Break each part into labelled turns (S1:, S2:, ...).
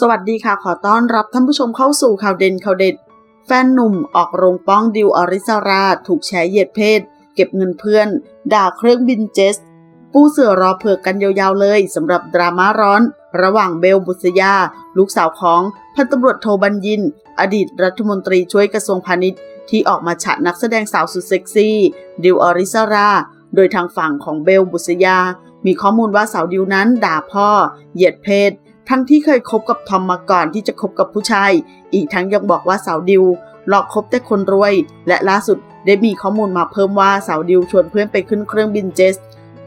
S1: สวัสดีค่ะขอต้อนรับท่านผู้ชมเข้าสู่ข่าวเด่นข่าวเด็ด แฟนหนุ่มออกโรงป้องดิวอริสราถูกแฉเหยียดเพศ เก็บเงินเพื่อน ด่าเครื่องบินเจส ปู้เสือรอเผือกกันยาวๆเลยสำหรับดราม่าร้อน ระหว่างเบลบุษยา ลูกสาวของพันตำรวจโทบัญญิน อดีตรัฐมนตรีช่วยกระทรวงพาณิชย์ ที่ออกมาฉะนักแสดงสาวสุดเซ็กซี่ ดิวอริสรา โดยทางฝั่งของเบลบุษยา มีข้อมูลว่าสาวดิวนั้นด่าพ่อ เหยียดเพศ ทั้งที่เคยคบกับทอมมาก่อนที่จะคบกับผู้ชาย อีกทั้งยังบอกว่าสาวดิวหลอกคบแต่คนรวย และล่าสุดได้มีข้อมูลมาเพิ่มว่าสาวดิวชวนเพื่อนไปขึ้นเครื่องบินเจส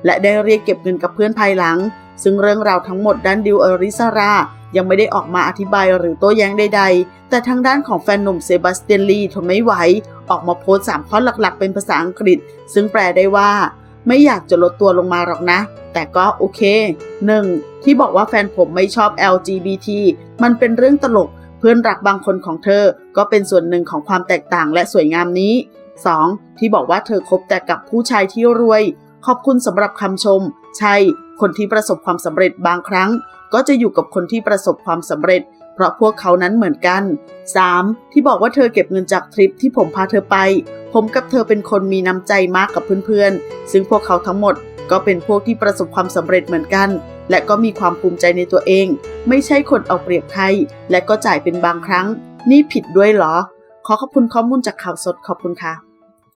S1: และได้เรียกเก็บเงินกับเพื่อนภายหลัง ซึ่งเรื่องราวทั้งหมดด้านดิวอริซารายังไม่ได้ออกมาอธิบายหรือโต้แย้งใดๆ แต่ทางด้านของแฟนหนุ่มเซบาสเตียนลีทนไม่ไหว ออกมาโพสต์สามข้อหลักๆ เป็นภาษาอังกฤษ ซึ่งแปลได้ว่า ไม่อยากจะลดตัวลงมาหรอกนะ แต่ก็โอเค 1. ที่บอกว่าแฟนผมไม่ชอบ LGBT มันเป็นเรื่องตลก เพื่อนรักบางคนของเธอ ก็เป็นส่วนหนึ่งของความแตกต่างและสวยงามนี้ 2. ที่บอกว่าเธอคบแต่กับผู้ชายที่รวย ขอบคุณสำหรับคำชม ใช่ คนที่ประสบความสำเร็จบางครั้ง ก็จะอยู่กับคนที่ประสบความสำเร็จ เพราะพวกเขานั้นเหมือนกัน 3. ที่บอกว่าเธอเก็บเงินจากทริปที่ผมพาเธอไป ผมกับเธอเป็นคนมีน้ำใจมากกับเพื่อนๆ ซึ่งพวกเขาทั้งหมดก็เป็นพวกที่ประสบความสำเร็จเหมือนกัน และก็มีความภูมิใจในตัวเอง ไม่ใช่คนเอาเปรียบใครและก็จ่ายเป็นบางครั้ง นี่ผิดด้วยเหรอ ขอขอบคุณข้อมูลจากข่าวสดขอบคุณค่ะ